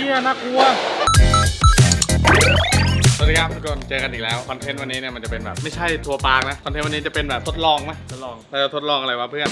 ฮียน่ากลัว สวัสดีครับทุกคนเจอกันอีกแล้วคอนเทนต์วันนี้เนี่ยมันจะเป็นแบบไม่ใช่ทัวร์ปาร์กนะคอนเทนต์วันนี้จะเป็นแบบทดลองไหมทดลองเราจะทดลองอะไรวะเพื่อน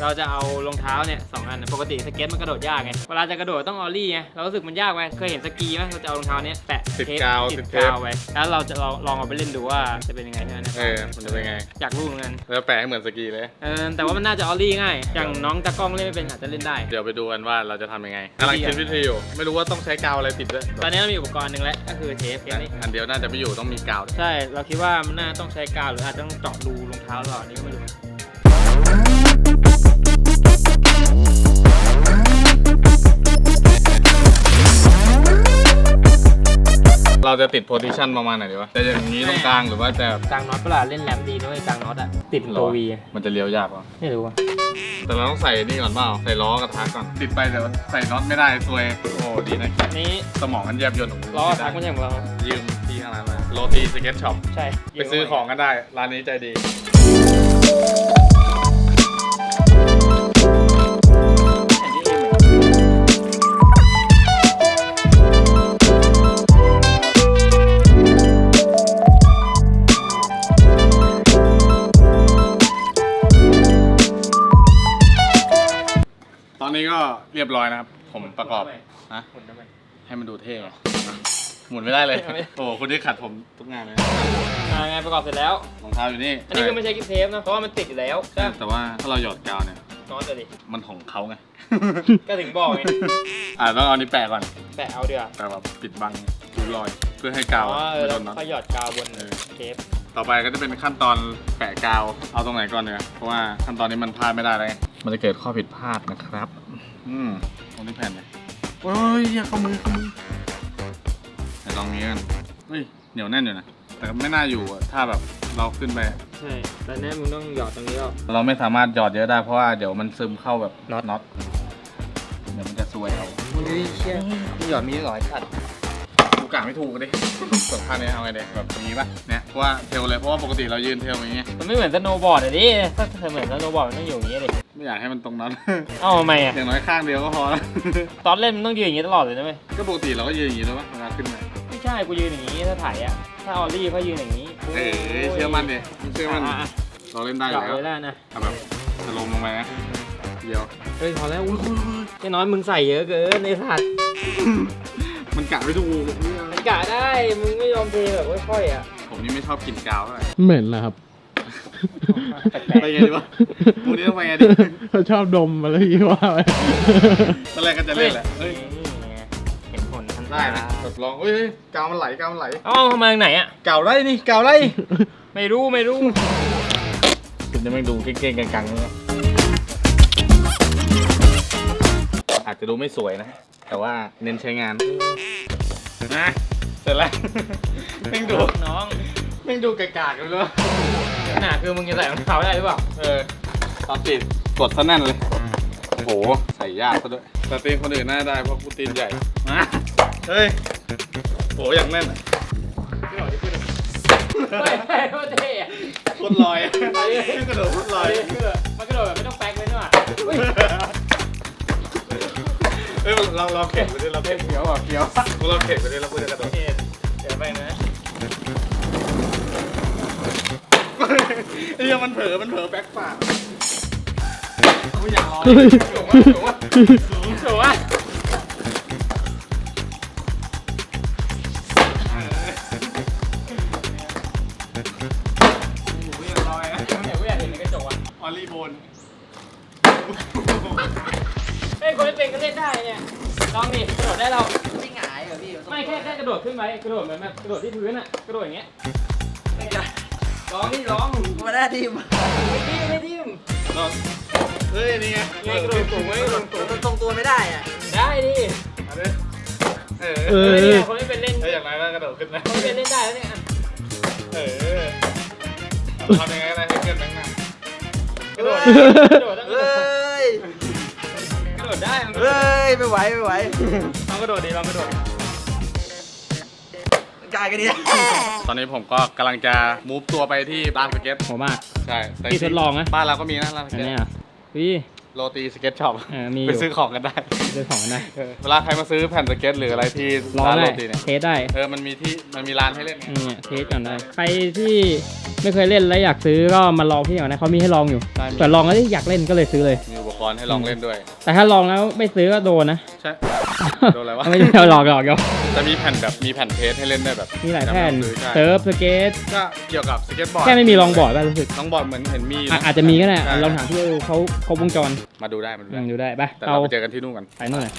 เราจะเอารองเท้าเนี่ยสองอันปกติสเก็ตมันกระโดดยากไงเวลาจะกระโดดต้องออลลี่ไงเรารู้สึกมันยากไปเคยเห็นสกีไหมเราจะเอารองเท้าเนี้ยแปะติดเทปกาวติติดดเทปกาวไว้แล้วเราจะลองลองเอาไปเล่นดูว่าจะเป็นยังไงใช่ไหมเออมันจะเป็นไงอยากรู้เหมือนกันแล้วแปะให้เหมือนสกีเลยเออแต่ว่ามันน่าจะออลลี่ง่ายอย่างน้องตากล้องเล่นไม่เป็นอาจจะเล่นได้ เดี๋ยวไปดูกันว่าเราจะทำยังไงกำลังคิดวิธีอยู่ไม่รู้ว่าต้องใช้กาวอะไรปิดด้วยตอนนี้เรามีอุปกรณ์หนึ่งแล้วก็คือเทปเทปนี้อันเดียวน่าจะไม่อยู่ต้องมีกาวด้วยใช่ เราคิดว่ามันน่าต้องใช้กาวหรืออาจจะต้องเจาะรูรองเท้าเราอันนี้ก็ไม่รู้ เราจะติดโพซิชันประมาณไหนดีวะจะอย่างนี้ตรงกลางหรือว่าจะกลางน็อตเวลาเล่นแรมดีด้วยกลางน็อตอะติดตัววีมันจะเลี้ยวยากวะไม่รู้อะแต่เราต้องใส่นี่ก่อนเปล่าใส่ล้อกระทะก่อนติดไปแต่ว่าใส่น็อตไม่ได้ซวยโอ้ดีนะอันนี้สมองมันแยบยนต์ของกูล้อทักไม่ใช่ของเรายืมที่ข้างร้านมาโรตีสเก็ตช็อปใช่ไปซื้อของกันได้ร้านนี้ใจดี นนี้ก็เรียบร้อยนะครับ ผมประกอบฮะหมุนทำไมให้มันดูเท่ไงหมุนไม่ได้เลยไม่โอ้โหคุณที่ขัดผมทุกงานเลยอ่าไงประกอบเสร็จแล้ว รองเท้าอยู่นี่ อันนี้คือไม่ใช่กิฟเทปนะ เพราะว่ามันติดอยู่แล้วใช่ก็แต่ว่าถ้าเราหยอดกาวเนี่ยน็อตเลยดิมันของเขาไง ก็ถึงบอกไง อ่าต้องเอานี้แปะก่อน แปะเอาเดือแปะแบบปิดบังริ้วรอย เพื่อให้กาวอ๋อเออไม่โดแล้วนน็อตค่อยหยอดกาวบนเออเทป ต่อไปก็จะเป็นขั้นตอนแปะกาว เอาตรงไหนก่อนเนี่ยเพราะว่าขั้นตอนนี้มันพลาดไม่ได้เลย มันจะเกิดข้อผิดพลาดนะครับ อืมตรงนี้แผ่นเลยโอ้ยอย่าเข้ามือเข้ามือไหนลองนี้กันเฮ้ยเหนียวแน่นอยู่นะ แต่ก็ไม่น่าอยู่อะถ้าแบบเราขึ้นไป ใช่แต่เนี้ยมึงต้องหยอดตรงนี้แล้วเราไม่สามารถหยอดเยอะได้เพราะว่าเดี๋ยวมันซึมเข้าแบบน็อตน็อตเดี๋ยวมันจะซวยเอามึงเชี่ยมึงหยอดมีหลายขัด กูกะไม่ถูกดิส่วนท่านี้เอาไงเด็แบบนี้ปะเนี่ยเพราะว่าเทลเลยเพราะว่าปกติเรายืนเทลอย่างเงี้ยมันไม่เหมือนสโนว์บอร์ดอะดิถ้าเธอเหมือนสโนว์บอร์ดมันต้องอยู่อย่างนี้ดิไม่อยากให้มันตรงนั้น เอ้าทำไมอะอย่างน้อยข้างเดียวก็พอแล้วตอนเล่นมันต้องยืนอย่างนี้ตลอดเลยนะเว้ยก็ปกติเราก็ยืนอย่างนี้แล้วปะเวลาขึ้นมาไม่ใช่กูยืนอย่างนี้ถ้าถ่ายอะถ้าออลลี่ก็ยืนอย่างนี้เอ้ยเชื่อมั่นดิเชื่อมั่นอะอะเราเล่นได้อหยยู่อดแล้วเลยแล้วนะเอาแบบจะลงลงไปนะเดียวเฮ้ยพอแล้วอุ้ยอุ้ยอุ้ยไอ้น้อยมึงใส่เยอะเกินในสัตว์ มันกะไม่ถูกมันกะได้ มึงไม่ยอมเทแบบค่อยๆอะ ผมนี่ไม่ชอบกินกาวเท่าไหร่เหม็นนะครับ ไปไงดีวะพวกนี้ต้องไปไงดี เขาชอบดมอะไรอย่างงี้ว่าไปตอนแรกก็จะเล่นแหละเฮ้ยนี่ไงเห็นผลทันได้นะทดลองเฮ้ยเฮ้ยกาวมันไหลกาวมันไหลเอ้าทำไมทางไหนอะ กาวได้นี่กาวได้ไม่รู้ไม่รู้คุณจะไม่ดูเก่งๆกังๆเลยอาจจะดูไม่สวยนะ แต่ว่าเน้นใช้งานนะเสร็จแล้วแม่งดูน้องแม่งดูกากๆกันเลยขนาดคือมึงจะใส่รองเท้าได้หรือเปล่าเออตอนติดกดซะแน่นเลยโอ้โหใส่ยากซะด้วย แต่ตีนคนอื่นน่าได้เพราะกูตีนใหญ่มาเฮ้ยโหอย่างแน่นอะไม่ไม่ไม่เท่อะโคตรลอยอะขึ้นกระโดดโคตรลอย เราเราเข็นไปดิเราเข็นเขียวอะเขียวเราเข็นไปดิเราพูดจะกระโดดเห็นเดี๋ยวไปนะไอ้เหี้ยังมันเผลอมันเผลอแบ็คฝาไม่อยากรอยสูงสูงวะสูงอะม่อออะเดี๋ยวกูอยเห็นในกระจกอะอลลี่โบนเฮ้ยคนไม่เป็นก็เล่นได้เนี่ย ลองดิกระโดดได้เรา ไม่หงายเหรอพี่ไม่แค่แค่กระโดดขึ้นไปกระโดดเหมือนแบบกระโดดที่พื้นอะกระโดดอย่างเงี้ยร้องนี่ร้องมาได้ทีมไม่ดิ้มไม่ดิ้มเฮ้ยนี่ไงไงกระโดดสูงไหมกระโดดสูงมันทรงตัวไม่ได้อะได้ดิเอาดิเออเอเอออเนี่ยคนไม่เป็นเล่นถ้าอย่างไรก็กระโดดขึ้นนะคนไม่เป็นเล่นได้แล้วเนี่ยเออทำยังไงก็ได้ให้เพื่อนแบงค์มากระโดดได้กระโดดได้เฮ้ย กระโดดได้มันเฮ้ยไม่ไหวไม่ไหวลองกระโดดดิลองกระโดด กายกันดิตอนนี้ผมก็กำลังจะมูฟตัวไปที่ร้านสเก็ตผมมาก ใช่แต่ที่ทดลองนะ บ้านเราก็มีนะร้านสอันเก็ตเนี้ยพี่โรตีสเก็ตช็อปเออมีอไปยู่ซื้อของกันได้ซื้อของได้เออเวลาใครมาซื้อแผ่นสเก็ตหรืออะไรที่ลองร้านได้โรตีเนี่ย เทสได้เออ มันมีที่ มันมีร้านให้เล่นไงเนี่ยเทสก่อนได้ ใครที่ไม่เคยเล่นแล้วอยากซื้อก็มาลองที่ก่อนนะเขามีให้ลองอยู่ได้มีแต่ลองแล้วอยากเล่นก็เลยซื้อเลย มีอุ ปกรณ์ให้ลองเล่นด้วย แต่ถ้าลองแล้วไม่ซื้อก็โดนนะ ใช่ โดนอะไรวะ ไม่ใช่หลอกหลอกหลอกจะมีแผ่นแบบมีแผ่นเทสให้เล่นด้วยแบบมีหลายแผ่นซื้อใช่เซิร์ฟสเก็ตก็เกี่ยวกับสเก็ตบอร์ดแค่ไม่มีลองบอร์ดป่ะรู้สึกลองบอร์ดเหมือนเห็นมีอะนะอาจจะมีก็ได้ใช่ลองถามพี่เขาเขาวงจรมาดูได้มาดูอืได้มดูได้ปะแต่เอาเราไปเจอกันที่นู่นกันไปนู่นเลย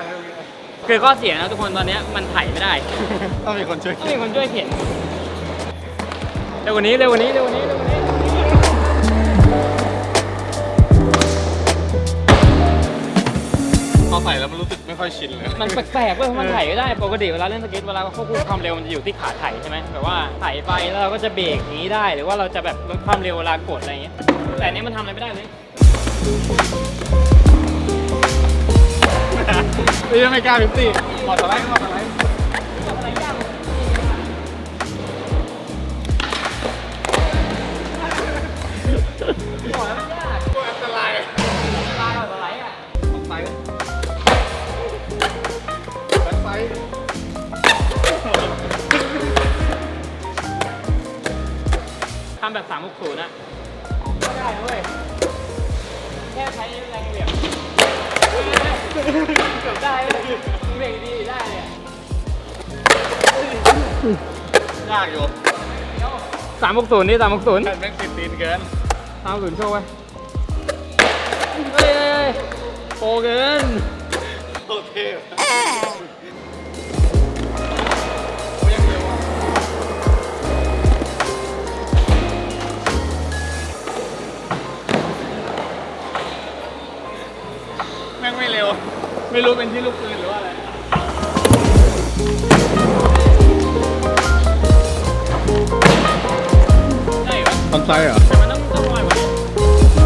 นึกว่าจะขึ้นไม่ได้นะคือข้อเสียนะทุกคนตอนเนี้ยมันถ่ายไม่ได้ ต้องมีคนช่วยต้องมีคนช่วยเขียนเร็วกว่านี้เร็วกว่านี้เร็วกว่านี้เร็วกว่านี้พอใส่แล้วมันรู้สึกไม่ค่อยชินเลย มันแปลกๆเว้ยเพราะมันถ่ายไม่ได้ปกติเวลาเล่นสเก็ตเวลาควบคุมความเร็วมันจะอยู่ที่ขาถ่ายใช่ไหมแบบว่าถ่ายไปแล้วเราก็จะเบรกอย่างนี้ได้ หรือว่าเราจะแบบลดความเร็วเวลากดอะไรอย่างเงี้ยแต่อันนี้มันทำอะไรไม่ได้เลย นี่ไม่กล้าพิมพ์สิหมดอะไรหมดอะไรอันตรายลายแบบอะไรอะออกไปแบ็คไซด์ทำแบบ360นะก็ได้นะเว้ย แค่ใช้แรงเหวี่ยง เกือบได้เลยเบรกดีได้เลยอะยากอยู่สามหกศูนย์นี่สามหกศูนย์แผ่นแม่งติดตีนเกินสามหกศูนย์โชว์ไว้เฮ้ยเฮ้ยเฮ้ยโปรเกินโคตรเท ไม่รู้เป็นที่ลูกปืนหรือว่าอะไรได้เหรอคอนไซเหรอ แต่มันต้องต้องลอยกว่านี้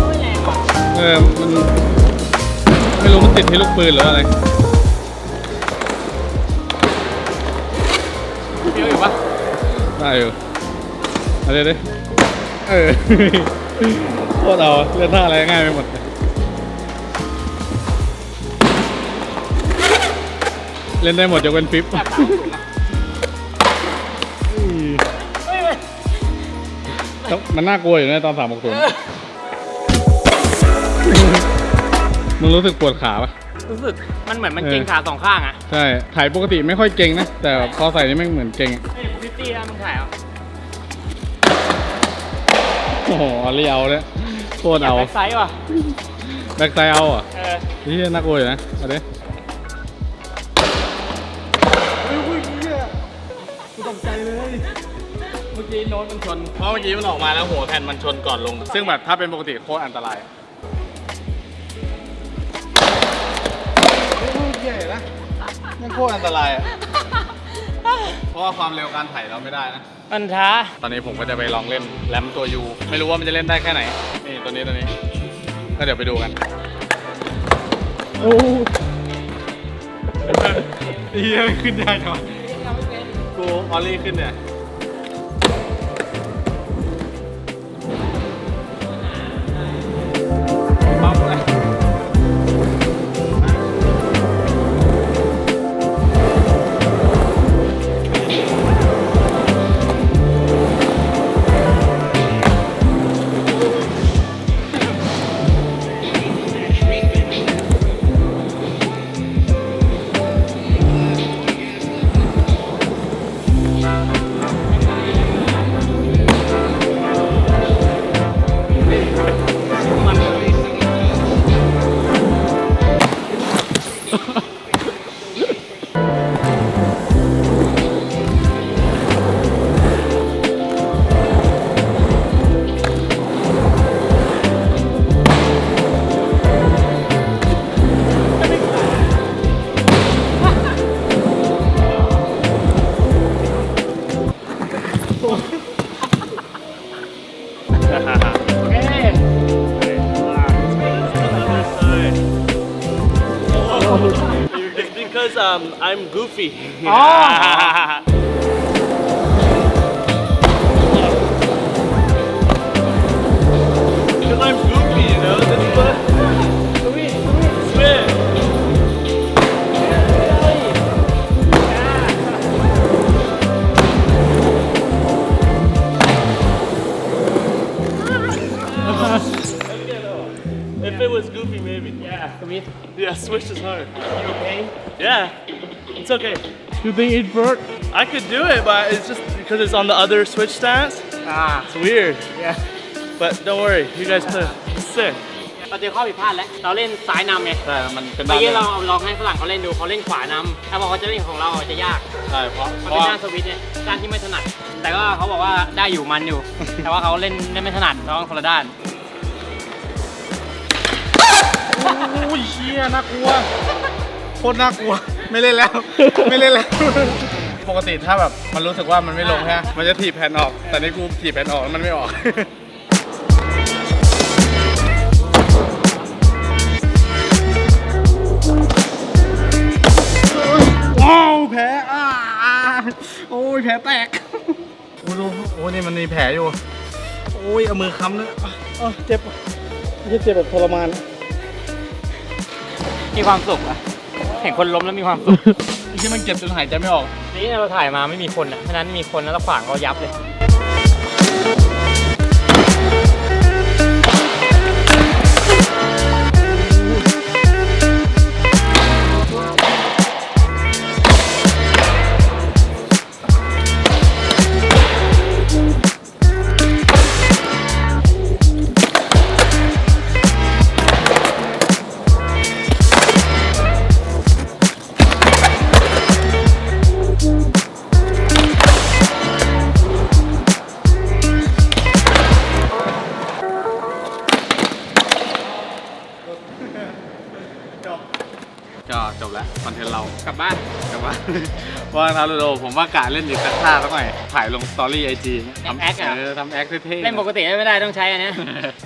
ไม่แรงว่ะเออ มัน ไม่รู้มันติดที่ลูกปืนหรืออะไร เฟี้ยวอยู่ปะได้อยู่เอาเลยดิ เออ โคตรเอาเล่นท่าอะไรง่ายไปหมดเลย เล่นได้หมดยกเว้นฟิปแบบสามหกศูนย์นะเฮ้ยเฮ้ยมันน่ากลัวอยู่นะตอนสามหกศูนย์มึงรู้สึกปวดขาปะรู้สึกมันเหมือนมันเออเกร็งขาสองข้างอะ ใช่ ถ่ายปกติไม่ค่อยเก่งนะ แต่พอใส่นี่แม่งเหมือนเก่งอะเฮ้ยพิตตี้นะมึงถ่ายเอาโอ้โหเอาเรียวเนี่ยโคตรเอาแบ็คไซด์ว่ะแบ็คไซด์เอาอะเออนี่น่ากลัวอยู่นะเอาดิ กี้โน้ตมันชน เพราะเมื่อกี้มันออกมาแล้วหัวแผ่นมันชนก่อนลง ซึ่งแบบถ้าเป็นปกติโคตรอันตรายใหญ่นะมันโคตรอันตรายอะเพราะว่าความเร็วการถ่ายเราไม่ได้นะ มันช้า ตอนนี้ผมก็จะไปลองเล่นแรมตัวยูไม่รู้ว่ามันจะเล่นได้แค่ไหน นี่ตัวนี้ตัวนี้ ก็เดี๋ยวไปดูกันโอ้เฮียไม่ขึ้นได้ก่อนกูออลลี่ขึ้นเนี่ย I'm Goofy. Ah. If it was Goofy, maybe. Yeah, come here. Yeah, switch is hard. You okay Yeah, it's okay. you think it work I could do it, but it's just because it's on the other switch stance. อ่า It's weird. yeah But don't worry, you guys play. It's sick. เราเจอข้อผิดพลาดแล้ว เราเล่นซ้ายนำไง ใช่ มันเป็นเมื่ด้าอนกี้เลยเราเอาลองให้ฝรั่งเขาเล่นดูเขาเล่นขวานำถ้าบอกเขาจะเล่นของเราจะยาก ใช่ เพราะมันเพเป็นราะด้านสวิตช์เนี่ยด้านที่ไม่ถนัด แต่ก็เขาบอกว่าได้อยู่มันอยู่ แต่ว่าเขาเล่นเล่นไม่ถนัดเราต้องคนละด้านโอ้ยเชี่ยน่ากลัว โคตรน่ากลัว ไม่เล่นแล้ว ไม่เล่นแล้ว ปกติถ้าแบบมันรู้สึกว่ามันไม่ลงใช่ไหมมันจะถีบแผ่นออก แต่นี่กูถีบแผ่นออกแล้วมันไม่ออก ว้าวแผลอ่าโอ้ยแผลแตกโอ้ยดูโอ้ยนี่มันมีแผลอยู่ โอ้ยเอามือค้ำเลยอะอะเจ็บไม่ใช่เจ็บแบบทรมาน มีความสุขอะ ห็นคนล้มแล้วมีความสุข ที่มันเจ็บจนหายใจไม่ออก นี่เราถ่ายมาไม่มีคนอะเพราะฉะนั้นมีคนแล้วเราขวางเขายับเลย กลับบ้านกลับว่าว่าทารูโดผมว่ากะเล่นอีกสักท่าสักหน่อยถ่ายลงสตอรี่ไอจีทำแอคอะเออทำแอคเท่ๆเล่นปกติไม่ได้ต้องใช้อันเนี้ย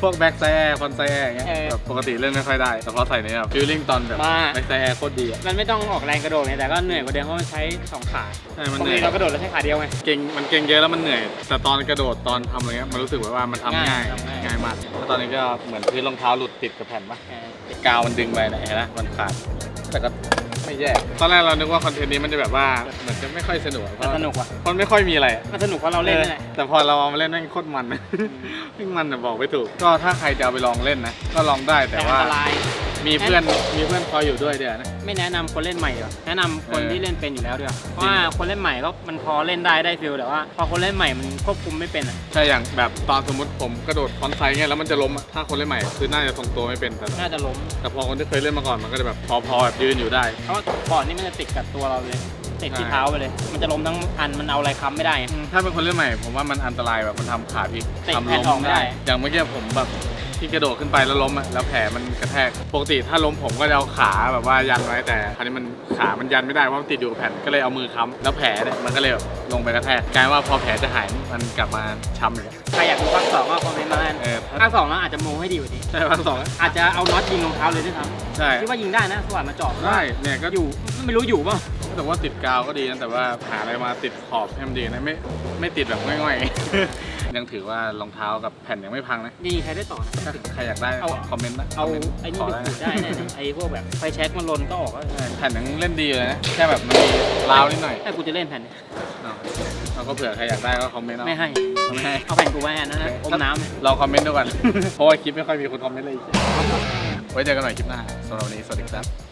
พวกแบ็กไซแอร์ฟอนไซแอร์อย่างเงี้ยเออแบบปกติเล่นไม่ค่อยได้แต่พอใส่เนี่ยฟิลลิ่งตอนแบบมาแบ็กไซแอร์โคตรดีอะมันไม่ต้องออกแรงกระโดดไงแต่ก็เหนื่อยกว่าเดิมเพราะมันใช้สองขาใช่มันปกเหนื่ติอยเรากระโดดเราใช้ขาเดียวไงเก่งมันเก่งเยอะแล้วมันเหนื่อย แต่ตอนกระโดดตอนทำอะไรเงี้ยมันรู้สึกแบบว่ามันทำง่ายง่ายทำง่ายง่ายมากแล้วตอนนี้ก็เหมือนพื้นรองเท้าหลุดติดกับแผ่นปะเออกาวมันดึงไปไหนเห็นไหมมันขาดแต่ก็ ไม่แย่ ตอนแรกเรานึกว่าคอนเทนต์นี้มันจะแบบว่าเหมือนจะไม่ค่อยสนุกอะเพแต่ราะสนุกว่ะ เพราะมันไม่ค่อยมีอะไรอะมันสนุกเพราะเราเล่นนั่นแหละออแต่พอเราเอามาเล่นแม่งโคตรมัน แม่งมันอะบอกไม่ถูก ก็ถ้าใครจะเอาไปลองเล่นนะ ก็ลองได้แต่แต่อัว่านตราย มีเพื่อนมีเพื่อนคอยอยู่ด้วยเดี๋ยวนะ ไม่แนะนำคนเล่นใหม่ดีกว่าแนะนำคนเออที่เล่นเป็นอยู่แล้วดีกว่าเพราะว่าคนเล่นใหม่ก็มันพอเล่นได้ได้ฟิลแต่ว่า พอคนเล่นใหม่มันควบคุมไม่เป็นอะใช่อย่างแบบตอนสมมติผมกระโดดฟอนต์ไซด์เงี้ยแล้วมันจะล้มอะถ้าคนเล่นใหม่คือน่าจะทรงตัวไม่เป็นแต่น่าจะล้มแต่พอคนที่เคยเล่นมาก่อนมันก็จะแบบพอพอแบบยืนอยู่ได้ เพราะว่าบอร์ดนี่มันจะติดกับตัวเราเลยติดที่ใช่เท้าไปเลย มันจะล้มทั้งอันมันเอาอะไรค้ำไม่ได้ไงถ้าเป็นคนเล่นใหม่ผมว่ามันอันตรายแบบมันทำขาพลิกเตะทำแผ่นออกไม่ได้ อย่างเมื่อกี้ผมแบบ ที่กระโดดขึ้นไปแล้วล้มอะแล้วแผลมันกระแทกปกติถ้าล้มผมก็จะเอาขาแบบว่ายันไว้แต่คราวนี้มันขามันยันไม่ได้เพราะมันติดอยู่กับแผ่นก็เลยเอามือค้ำแล้วแผลเนี่ยมันก็เลยแบบลงไปกระแทกกลายว่าพอแผลจะหายมันกลับมาช้ำเลยใครอยากดูภาคสองก็คอมเมนต์มาได้เออภาคสองแล้วอาจจะโมให้ดีกว่านี้ใช่ภาคสองอาจจะเอาน็อตยิงรองเท้าเลยด้วยซ้ใช่ำคิดว่ายิงได้นะสว่านมาเจาะได้เนี่ยก็อยู่ไม่รู้อยู่เปล่า แต่ว่าติดกาวก็ดีนะแต่ว่าหาอะไรมาติดขอบให้มันดีนะไม่ไม่ติดแบบง่อยๆ ยังถือว่ารองเท้ากับแผ่นยังไม่พังนะนี่ใครได้ต่อนะถ้าใครอยากได้เอาคอมเมนต์นะเอาคมมนต์ไอ้ขนี่อไปได้ขูดได้เนี่ยไอ้พวกแบบไฟแช็กมันลนก็ออกก็ใช่แผ่นยังเล่นดีเลยนะแค่แบบมันมีราวนิดหน่อยถ้ากูจะเล่นแผ่นเอาเราก็เผื่อใครอยากได้ก็คอมเมนต์เอาไม่ให้ไม่ให้เอาแผ่นกูไว้อันนั้นนะอมน้ำลองคอมเมนต์ดูก่อนเพราะว่าคลิปไม่ค่อยมีคนคอมเมนต์เลยไว้เจอกันใหม่คลิปหน้าสำหรับวันนี้สวัสดีครับ